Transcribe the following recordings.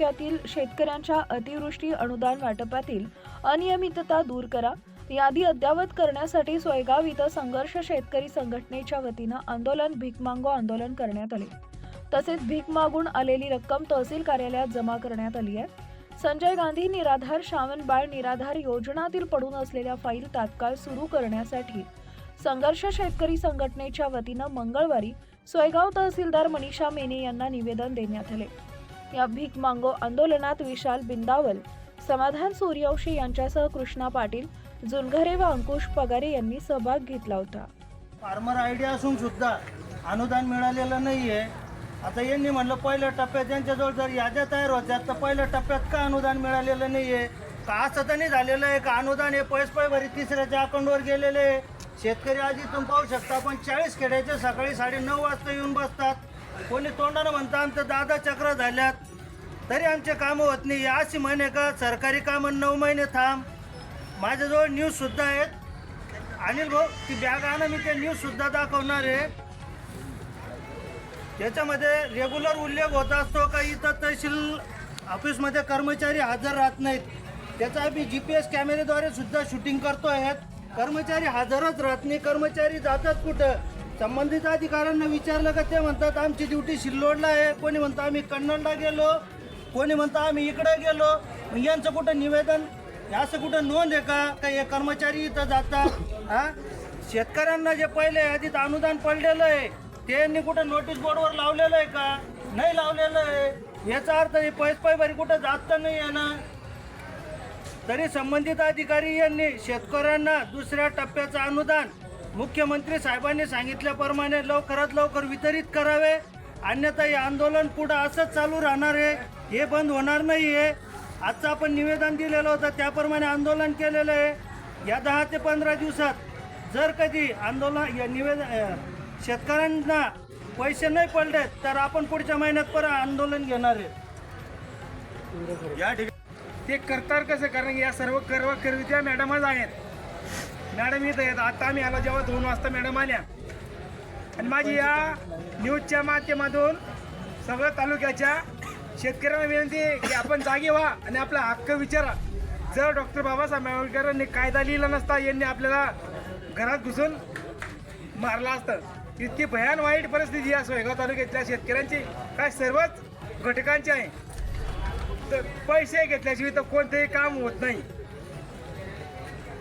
तालुक्यातील शेतकऱ्यांच्या अतिवृष्टी अनुदान वाटपातील अनियमितता दूर करा. यादी अद्यावत करण्यासाठी सोयगाव इथं संघर्ष शेतकरी संघटनेच्या वतीनं आंदोलन भीकमांगो आंदोलन करण्यात आले. तसेच भीक मागून आलेली रक्कम तहसील कार्यालयात जमा करण्यात आली आहे. संजय गांधी निराधार श्रावणबाळ निराधार योजनातील पडून असलेल्या फाईल तात्काळ सुरू करण्यासाठी संघर्ष शेतकरी संघटनेच्या वतीनं मंगळवारी सोयगाव तहसीलदार मनीषा मेने यांना निवेदन देण्यात आले. या भीक मांगो आंदोलनात विशाल बिंदावल समाधान सूर्यवंशी यांच्यासह कृष्णा पाटील जुनघरे व अंकुश पगारे यांनी सहभाग घेतला होता. फार्मर आयडिया असून सुद्धा अनुदान मिळालेलं नाही आहे आता यांनी म्हणलं पहिल्या टप्प्यात त्यांच्याजवळ जर याद्या तयार होत्या तर पहिल्या टप्प्यात का अनुदान मिळालेलं नाही आहे का असं तर नाही झालेलं आहे का? अनुदान हे पैस पैभरी तिसऱ्याच्या अकाउंटवर गेलेले आहे. शेतकरी आधी तुम्ही पाहू शकता पण चाळीस खेड्याचे सकाळी साडे नऊ वाजता येऊन बसतात. कोणी तोंडानं म्हणता आमचं दादा चक्र झाल्यात तरी आमचे कामं होत नाही. अशी म्हणे का? सरकारी कामं नऊ महिने थांब. माझ्याजवळ न्यूजसुद्धा आहेत. अनिल भाऊ ती बॅग आणा मी ते न्यूजसुद्धा दाखवणार आहे. त्याच्यामध्ये रेग्युलर उल्लेख होत असतो का? इथं तहसील ऑफिसमध्ये कर्मचारी हजर राहत नाहीत. त्याचा आम्ही जी पी एस कॅमेरेद्वारे सुद्धा शूटिंग करतो आहेत कर्मचारी हजरच राहत नाही. कर्मचारी जातात कुठं? संबंधित अधिकाऱ्यांना विचारलं का? ते म्हणतात आमची ड्युटी शिल्लोडला आहे. कोणी म्हणतं आम्ही कन्नडला गेलो. कोणी म्हणतं आम्ही इकडे गेलो. मग यांचं कुठं निवेदन? असं कुठं नोंद आहे का? का हे कर्मचारी इथं जातात हा? शेतकऱ्यांना जे पहिले यादीत अनुदान पडलेलं आहे त्यांनी कुठं नोटीस बोर्डवर लावलेलं आहे का? नाही लावलेलं आहे. याचा अर्थ हे पैस पैबारी कुठं जात तर नाही आहे ना? तरी संबंधित अधिकारी यांनी शेतकऱ्यांना दुसऱ्या टप्प्याचं अनुदान मुख्यमंत्री साहेबांनी सांगितल्याप्रमाणे लवकरात लवकर वितरित करावे. अन्यथा हे आंदोलन पुढं असंच चालू राहणार आहे. हे बंद होणार नाही आहे आजचं आपण निवेदन दिलेलं होतं त्याप्रमाणे आंदोलन केलेलं आहे. या दहा ते पंधरा दिवसात जर कधी आंदोलन या निवेदन शेतकऱ्यांना पैसे नाही पडले तर आपण पुढच्या महिन्यात परत आंदोलन घेणार आहे. या ठिकाणी ते करतात कसं? कारण या सर्व कर्व करवित्या मॅडमच आहेत. मॅडम इथं येत आता आम्ही आलो जेव्हा दोन वाजता मॅडम आल्या. आणि माझी या न्यूजच्या माध्यमातून सगळ्या तालुक्याच्या शेतकऱ्यांना विनंती आहे की आपण जागे व्हा आणि आपला हक्क विचारा. जर डॉक्टर बाबासाहेब आंबेडकरांनी कायदा लिहिला नसता यांनी आपल्याला घरात घुसून मारला असतं. इतकी भयान वाईट परिस्थिती या सोयगाव तालुक्यातल्या शेतकऱ्यांची. काय सर्वच घटकांची आहे. तर पैसे घेतल्याशिवाय तर कोणतेही काम होत नाही.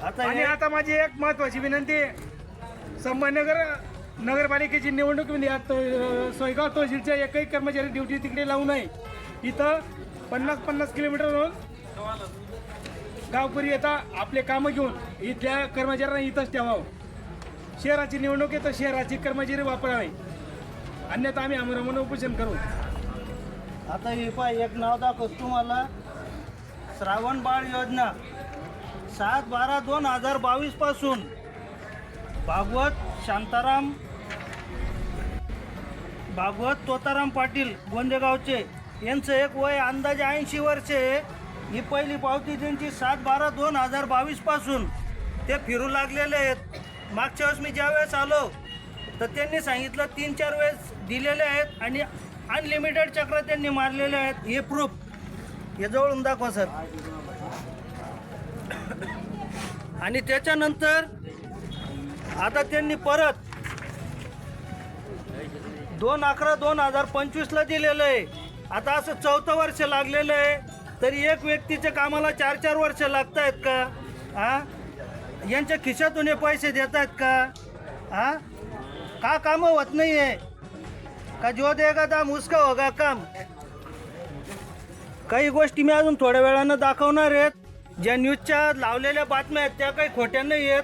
आता आणि हे- आता माझी एक महत्वाची विनंती आहे. संभाजीनगर नगरपालिकेची निवडणूक म्हणजे आता, अं, सोयगाव तहसीलच्या एकही कर्मचारी ड्युटी तिकडे लावू नये. इथं पन्नास पन्नास किलोमीटरवरून गावकरी येतात आपले कामं घेऊन इथल्या कर्मचाऱ्यांना इथंच ठेवावं. शहराची निवडणूक आहे तर शहराची कर्मचारी वापरावे. अन्यथा आम्ही आमरण उपोषण करू. आता हे पाय एक नाव दाखवतो तुम्हाला. श्रावण बाळ योजना. सात बारा दोन हजार बावीसपासून. भागवत शांताराम भागवत तोताराम पाटील गोंदेगावचे. यांचं एक वय अंदाजे ऐंशी वर्षे आहे. ही पहिली पावती त्यांची सात बारा दोन हजार बावीसपासून ते फिरू लागलेले आहेत. मागच्या वेळेस मी ज्यावेळेस आलो तर त्यांनी सांगितलं तीन चार वेळेस दिलेले आहेत आणि अनलिमिटेड चक्र त्यांनी मारलेले आहेत. हे प्रूफ हे जवळून दाखवा सर आणि त्याच्यानंतर आता त्यांनी परत दोन अकरा दोन हजार पंचवीसला दिलेलं आहे. आता असं चौथं वर्ष लागलेलं आहे. तरी एक व्यक्तीच्या कामाला चार चार वर्ष लागत आहेत का? आ? यांच्या खिशातून हे पैसे देत आहेत का? हां का कामं होत नाही आहे का जो देगा दाम उसका होगा काम? काही गोष्टी मी अजून थोड्या वेळानं दाखवणार आहेत. ज्या न्यूजच्या लावलेल्या बातम्या आहेत त्या काही खोट्या नाही आहेत.